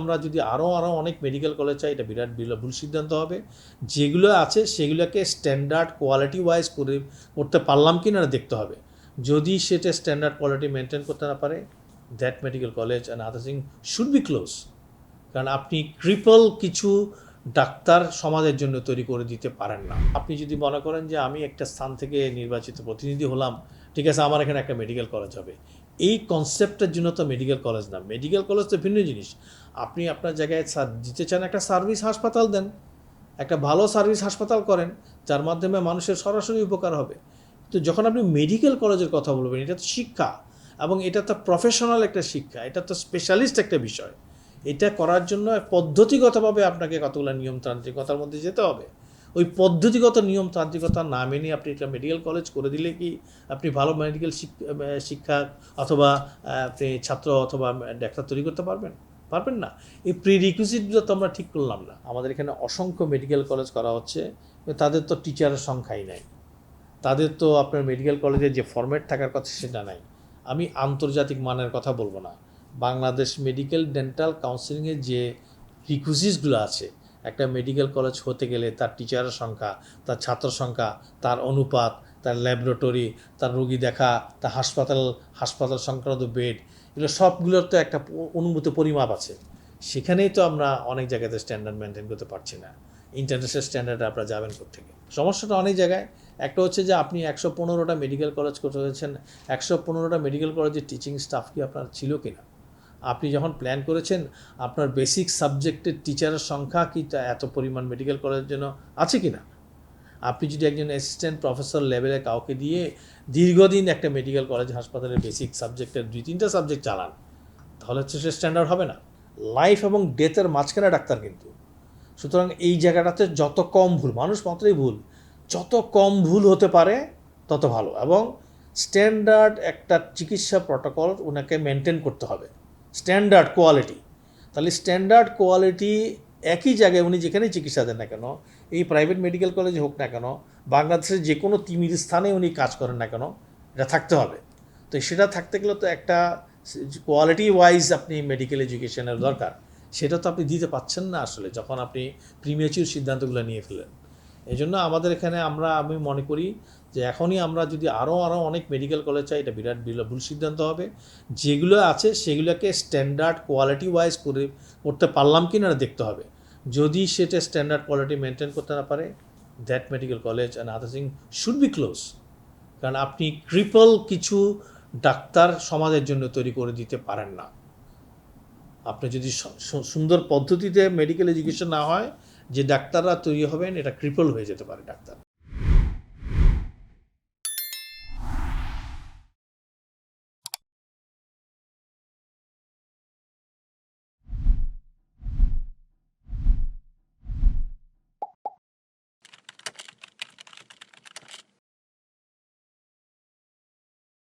আমরা যদি আরও আরও অনেক মেডিকেল কলেজ চাই, এটা বিরাট ভুল সিদ্ধান্ত হবে। যেগুলো আছে, সেগুলোকে স্ট্যান্ডার্ড কোয়ালিটি ওয়াইজ করে, করতে পারলাম কি না দেখতে হবে। যদি সেটা স্ট্যান্ডার্ড কোয়ালিটি মেনটেন করতে না পারে that medical college and other thing should be close কারণ আপনি ক্রিপল কিছু ডাক্তার সমাজের জন্য তৈরি করে দিতে পারেন না। আপনি যদি মনে করেন যে আমি একটা স্থান থেকে নির্বাচিত প্রতিনিধি হলাম ঠিক আছে, আমার এখানে একটা মেডিকেল কলেজ হবে। এই কনসেপ্টের জন্য তো মেডিকেল কলেজ না। মেডিকেল কলেজ তো ভিন্ন জিনিস। আপনি আপনার জায়গায় দিতে চান একটা সার্ভিস হাসপাতাল দেন। একটা ভালো সার্ভিস হাসপাতাল করেন, যার মাধ্যমে মানুষের সরাসরি উপকার হবে। তো যখন আপনি মেডিকেল কলেজের কথা বলবেন, এটা তো শিক্ষা এবং এটা তো প্রফেশনাল একটা শিক্ষা, এটা তো স্পেশালিস্ট একটা বিষয়। এটা করার জন্য পদ্ধতিগতভাবে আপনাকে কতগুলো নিয়মতান্ত্রিকতার মধ্যে যেতে হবে। ওই পদ্ধতিগত নিয়মতান্ত্রিকতা না মেনে আপনি একটা মেডিকেল কলেজ করে দিলে কি আপনি ভালো মেডিকেল শিক্ষা অথবা আপনি ছাত্র অথবা ডাক্তার তৈরি করতে পারবেন? পারবেন না। এই প্রি রিকুইজিটগুলো তো আমরা ঠিক করলাম না। আমাদের এখানে অসংখ্য মেডিকেল কলেজ করা হচ্ছে, তাদের তো টিচারের সংখ্যাই নাই। তাদের তো আপনার মেডিকেল কলেজে যে ফরম্যাট থাকার কথা সেটা নাই। আমি আন্তর্জাতিক মানের কথা বলব না। বাংলাদেশ মেডিকেল ডেন্টাল কাউন্সিলিংয়ের যে রিকুইজিটসগুলো আছে একটা মেডিকেল কলেজ হতে গেলে তার টিচারের সংখ্যা, তার ছাত্র সংখ্যা, তার অনুপাত, তার ল্যাবরেটরি তার রোগী দেখা, তার হাসপাতাল হাসপাতাল সংক্রান্ত বেড এগুলো সবগুলোর তো একটা অনুভূত পরিমাপ আছে। সেখানেই তো আমরা অনেক জায়গাতে স্ট্যান্ডার্ড মেনটেন করতে পারছি না। ইন্টারন্যাশনাল স্ট্যান্ডার্ডে আপনারা যাবেন থেকে সমস্যাটা অনেক জায়গায়। একটা হচ্ছে যে আপনি একশো পনেরোটা মেডিকেল কলেজ করতে হয়েছেন, একশো পনেরোটা মেডিকেল কলেজের টিচিং স্টাফ কি আপনার ছিল কি না আপনি যখন প্ল্যান করেছেন, আপনার বেসিক সাবজেক্টের টিচারের সংখ্যা কি এত পরিমাণ মেডিকেল কলেজের জন্য আছে কি না আপনি যদি একজন অ্যাসিস্ট্যান্ট প্রফেসর লেভেলে কাউকে দিয়ে দীর্ঘদিন একটা মেডিকেল কলেজ হাসপাতালের বেসিক সাবজেক্টের দুই তিনটা সাবজেক্ট চালান, তাহলে হচ্ছে সে স্ট্যান্ডার্ড হবে না। লাইফ এবং ডেথের মাঝখানে ডাক্তার কিন্তু। সুতরাং এই জায়গাটাতে যত কম ভুল, মানুষ মাত্রই ভুল, যত কম ভুল হতে পারে, তত ভালো। এবং স্ট্যান্ডার্ড একটা চিকিৎসা প্রটোকল ওনাকে মেনটেন করতে হবে। Standard quality. তাহলে স্ট্যান্ডার্ড কোয়ালিটি একই জায়গায় উনি যেখানেই চিকিৎসা দেন না কেন, এই প্রাইভেট মেডিকেল কলেজ হোক না কেন, বাংলাদেশের যে কোনো তিমির স্থানে উনি কাজ করেন না কেন, এটা থাকতে হবে। তো সেটা থাকতে গেলে তো একটা কোয়ালিটি ওয়াইজ আপনি মেডিকেল এডুকেশনের দরকার। সেটা তো আপনি দিতে পাচ্ছেন না আসলে, যখন আপনি প্রিমিয়াচুর সিদ্ধান্তগুলো নিয়ে ফেলেন এই জন্য আমাদের এখানে আমরা, আমি মনে করি যে এখনই আমরা যদি আরও আরও অনেক মেডিকেল কলেজ চাই, এটা বিরাট ভুল সিদ্ধান্ত হবে। যেগুলো আছে, সেগুলোকে স্ট্যান্ডার্ড কোয়ালিটি ওয়াইজ করে করতে পারলাম কি না দেখতে হবে। যদি সেটা স্ট্যান্ডার্ড কোয়ালিটি মেনটেন করতে না পারে that medical college and other thing should be close কারণ আপনি ক্রিপল কিছু ডাক্তার সমাজের জন্য তৈরি করে দিতে পারেন না। আপনি যদি সুন্দর পদ্ধতিতে মেডিকেল এডুকেশন না হয় যে ডাক্তাররা তৈরি হবেন এটা ক্রিপল হয়ে যেতে পারে ডাক্তার।